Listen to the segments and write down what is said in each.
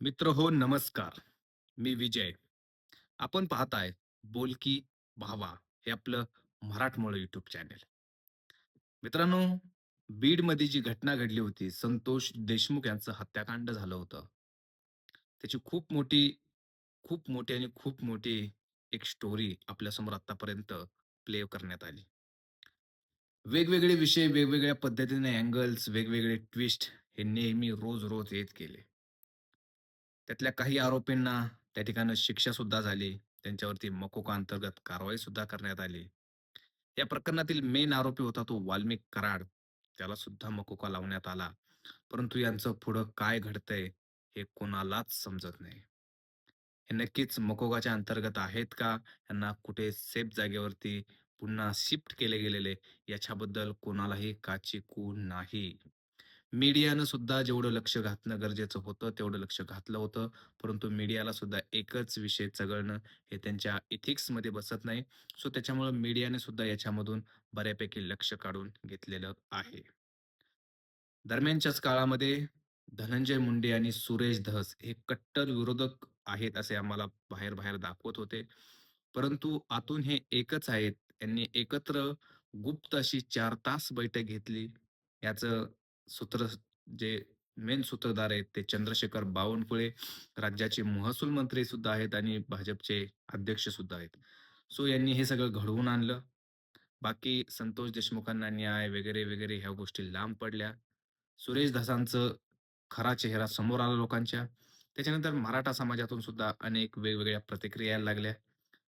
मित्र हो नमस्कार. मी विजय. आपण पाहताय बोलकी भावा हे आपलं मराठमोळं युट्यूब चॅनेल मित्रांनो बीडमध्ये जी घटना घडली होती संतोष देशमुख यांचं हत्याकांड झालं होतं. त्याची खूप मोठी खूप मोठी आणि खूप मोठी एक स्टोरी आपल्यासमोर आतापर्यंत प्ले करण्यात आली. वेगवेगळे विषय वेगवेगळ्या पद्धतीने अँगल्स वेगवेगळे ट्विस्ट हे नेहमी रोज रोज येत गेले. त्यातल्या काही आरोपींना त्या ठिकाणी शिक्षा सुद्धा झाली. त्यांच्यावरती मकोका अंतर्गत कारवाई सुद्धा करण्यात आली. या प्रकरणातील मेन आरोपी होता तो वाल्मिक कराड. त्याला सुद्धा मकोका लावण्यात आला. परंतु यांचं पुढं काय घडतंय हे कोणालाच समजत नाही. हे नक्कीच मकोकाच्या अंतर्गत आहेत का? यांना कुठे सेफ जागेवरती पुन्हा शिफ्ट केले गेलेले याच्याबद्दल कोणालाही काचीकूळ नाही. मीडियानं सुद्धा जेवढं लक्ष घातणं गरजेचं होतं, तेवढं लक्ष घातलं होतं. परंतु मीडियाला सुद्धा एकच विषय चघळणं हे त्यांच्या इथिक्समध्ये बसत नाही. सो त्याच्यामुळं मीडियाने सुद्धा याच्यामधून बऱ्यापैकी लक्ष काढून घेतलेलं आहे. दरम्यानच्याच काळामध्ये धनंजय मुंडे आणि सुरेश धस हे कट्टर विरोधक आहेत असे आम्हाला बाहेर-बाहेर दाखवत होते. परंतु आतून हे एकच आहेत. यांनी एकत्र गुप्त अशी चार तास बैठक घेतली. याचं सूत्र जे मेन सूत्रधार आहेत ते चंद्रशेखर बावनकुळे, राज्याचे महसूल मंत्री सुद्धा आहेत आणि भाजपचे अध्यक्ष सुद्धा आहेत. सो यांनी हे सगळं घडवून आणलं. बाकी संतोष देशमुखांना न्याय वगैरे, वगैरे ह्या गोष्टी लांब पडल्या. सुरेश धसांचं खरा चेहरा समोर आला लोकांच्या. त्याच्यानंतर मराठा समाजातून सुद्धा अनेक वेगवेगळ्या प्रतिक्रिया यायला लागल्या.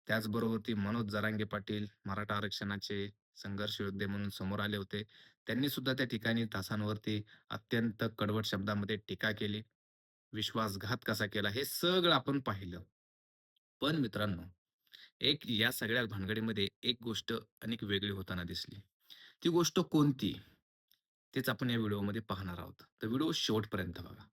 त्याचबरोबर ती मनोज जरांगे पाटील मराठा आरक्षणाचे संघर्ष योद्धे म्हणून समोर आले होते. त्यांनी सुद्धा त्या ठिकाणी तासांवरती अत्यंत कडवट शब्दामध्ये टीका केली. विश्वासघात कसा केला हे सगळं आपण पाहिलं. पण मित्रांनो, एक या सगळ्या भानगडीमध्ये एक गोष्ट अनेक वेगळी होताना दिसली. ती गोष्ट कोणती? तेच आपण या व्हिडिओमध्ये पाहणार आहोत. तर व्हिडिओ शेवटपर्यंत बघा.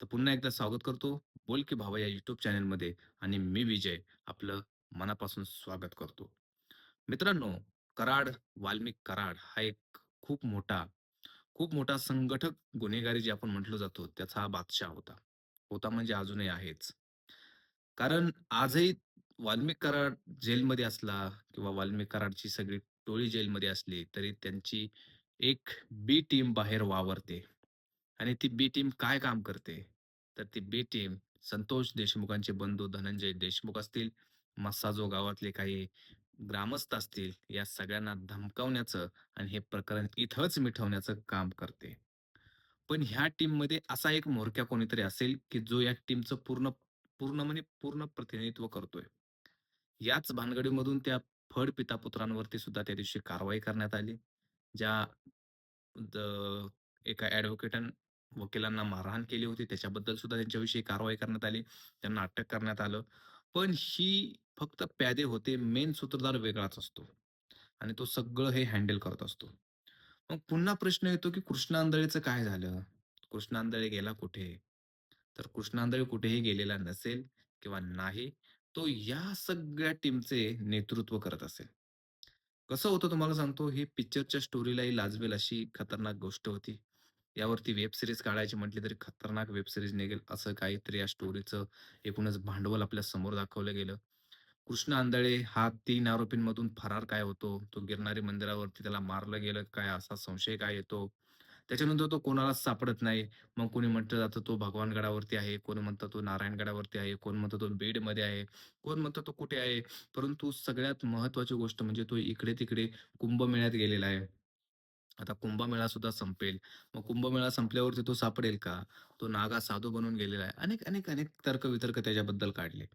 तर पुन्हा एकदा स्वागत करतो बोल की भावा या यूट्यूब चॅनलमध्ये आणि मी विजय आपलं मनापासून स्वागत करतो. मित्रांनो, कराड, वाल्मिक कराड हा एक खूप मोठा, खूप मोठा संघटक गुन्हेगारी जे आपण म्हटलो जातो त्याचा हा बादशाह होता. होता म्हणजे अजूनही आहेच. कारण आजही वाल्मिक कराड जेलमध्ये असला किंवा वाल्मिक कराडची सगळी टोळी जेलमध्ये असली, तरी त्यांची एक बी टीम बाहेर वावरते आणि ती बी टीम काय काम करते? तर ती बी टीम संतोष देशमुखांचे बंधू धनंजय देशमुख असतील, मस्साजो गावातले काही ग्रामस्थ असतील, या सगळ्यांना धमकावण्याचं आणि हे प्रकरण इथंच मिठवण्याचं काम करते. पण ह्या टीममध्ये असा एक म्होरक्या कोणीतरी असेल, की जो या टीमचं पूर्ण पूर्ण म्हणजे पूर्ण प्रतिनिधित्व करतोय. याच भानगडीमधून त्या फड पिता-पुत्रांवरती सुद्धा त्या दिवशी कारवाई करण्यात आली. ज्या द एका ॲडव्होकेटनं वकिलांना मारहाण केली होती, त्याच्याबद्दल सुद्धा त्यांच्याविषयी कारवाई करण्यात आली. त्यांना अटक करण्यात आलं. पण ही फक्त प्यादे होते. मेन सूत्रधार वेगळाच असतो आणि तो सगळं हे हँडल करत असतो. मग पुन्हा प्रश्न येतो, की कृष्णांधळेचं काय झालं? कृष्णांधळे गेला कुठे? तर कृष्णांधळे कुठेही गेलेला नसेल किंवा नाही. तो या सगळ्या टीमचे नेतृत्व करत असेल. कसं होतं तुम्हाला सांगतो, हे पिक्चरच्या स्टोरीलाही लाजवेल अशी खतरनाक गोष्ट होती. यावरती वेब सिरीज काढायची म्हटली तरी खतरनाक वेब सिरीज निघेल असं काहीतरी या स्टोरीचं एकूणच भांडवल आपल्यासमोर दाखवलं गेलं. कृष्ण आंधळे हा तीन आरोपींमधून फरार काय होतो? तो गिरणारी मंदिरावरती त्याला मारलं गेलं काय असा संशय काय येतो? त्याच्यानंतर तो कोणालाच सापडत नाही. मग कोणी म्हटलं जातं तो भगवानगडावरती आहे, कोण म्हणतं तो नारायणगडावरती आहे, कोण म्हणतं तो बीडमध्ये आहे, कोण म्हणतं तो कुठे आहे. परंतु सगळ्यात महत्त्वाची गोष्ट म्हणजे तो इकडे-तिकडे कुंभमेळ्यात गेलेला आहे. आता कुंभमेळा सुद्धा संपेल. मग कुंभमेळा संपल्यावरती तो सापडेल का? तो नागा साधू बनून गेलेला आहे. अनेक, अनेक, अनेक तर्क-वितर्क त्याच्याबद्दल काढले.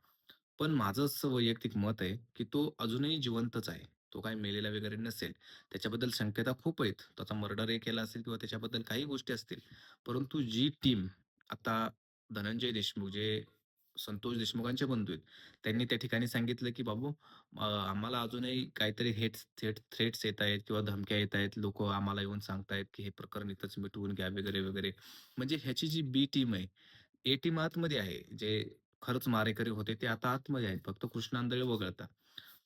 पण माझं असं वैयक्तिक मत आहे, की तो अजूनही जिवंतच आहे. तो काही मेलेला वगैरे नसेल. त्याच्याबद्दल शक्यता खूप आहेत. त्याचा मर्डरही केला असेल किंवा त्याच्याबद्दल काही गोष्टी असतील. परंतु जी टीम आता धनंजय देशमुख जे संतोष देशमुखांचे बंधू आहेत. त्यांनी त्या ठिकाणी सांगितलं, की "बाबू अ, आम्हाला अजूनही काहीतरी हेट्स थेट थ्रेट्स येत आहेत किंवा धमक्या येत आहेत. लोकं आम्हाला येऊन सांगतायत, की हे प्रकरण इथंच मिटवून घ्या वगैरे, वगैरे." म्हणजे ह्याची जी बी टीम आहे, ए टीम आतमध्ये आहे. जे खरंच मारेकरी होते ते आता आतमध्ये आहेत. फक्त कृष्णांदळे वगळता.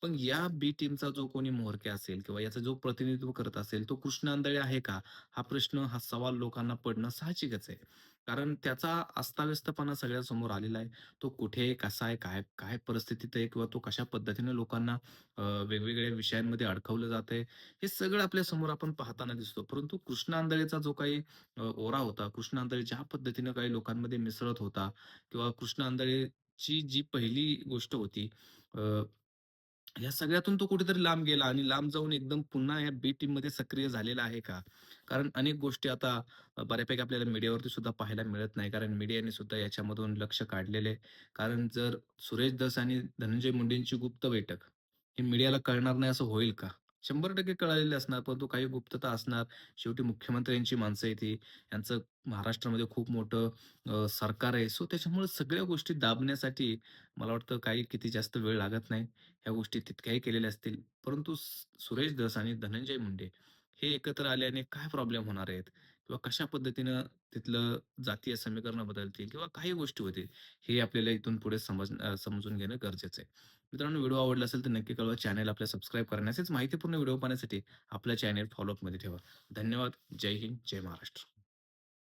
पण या बी टीमचा जो कोणी म्होरक्या असेल किंवा याचं जो प्रतिनिधित्व करत असेल, तो कृष्णांदळे आहे का? हा प्रश्न, हा सवाल लोकांना पडणं साहजिकच आहे. कारण त्याचा अस्ताव्यस्तपणा सगळ्यासमोर आलेला आहे. तो कुठे आहे, कसा आहे, काय काय परिस्थितीत आहे किंवा तो कशा पद्धतीने लोकांना अ, वेगवेगळ्या विषयांमध्ये अडकवलं जातंय, हे सगळं आपल्यासमोर आपण पाहताना दिसतो. परंतु कृष्ण आंधळेचा जो काही अ, ओरा होता, कृष्ण आंधळे ज्या पद्धतीनं काही लोकांमध्ये मिसळत होता किंवा कृष्ण आंधळेची जी पहिली गोष्ट होती अ, या सगळ्यातून तो कुठेतरी लांब गेला आणि लांब जाऊन एकदम पुन्हा या बी टीममध्ये सक्रिय झालेला आहे का? कारण अनेक गोष्टी आता बऱ्यापैकी आपल्याला मीडियावरती सुद्धा पाहायला मिळत नाही. कारण मीडियाने सुद्धा याच्यामधून लक्ष काढलेले आहे. कारण जर सुरेश दस आणि धनंजय मुंडेंची गुप्त बैठक ही मीडियाला कळणार नाही असं होईल का? शंभर टक्के कळालेले असणार, परंतु काही गुप्तता असणार. शेवटी मुख्यमंत्र्यांची माणसं येते यांचं महाराष्ट्रामध्ये खूप मोठं अ, सरकार आहे. सो त्याच्यामुळे सगळ्या गोष्टी दाबण्यासाठी मला वाटतं काही किती जास्त वेळ लागत नाही. ह्या गोष्टी तितक्याही केलेल्या असतील. परंतु सुरेश धस आणि धनंजय मुंडे हे एकत्र आल्याने काय प्रॉब्लेम होणार आहेत? किंवा कशा पद्धतीनं तिथलं जातीय समीकरणं बदलतील किंवा काही गोष्टी होतील, हे आपल्याला इथून पुढे समज अ, समजून घेणं गरजेचं आहे. मित्रांनो व्हिडिओ आवडला असेल तर नक्की कळवा. चॅनल आपल्या सबस्क्राईब करा. असेच माहितीपूर्ण व्हिडिओ पाहण्यासाठी आपल्या चॅनल फॉलोअपमध्ये ठेवा. धन्यवाद. जय हिंद, जय महाराष्ट्र.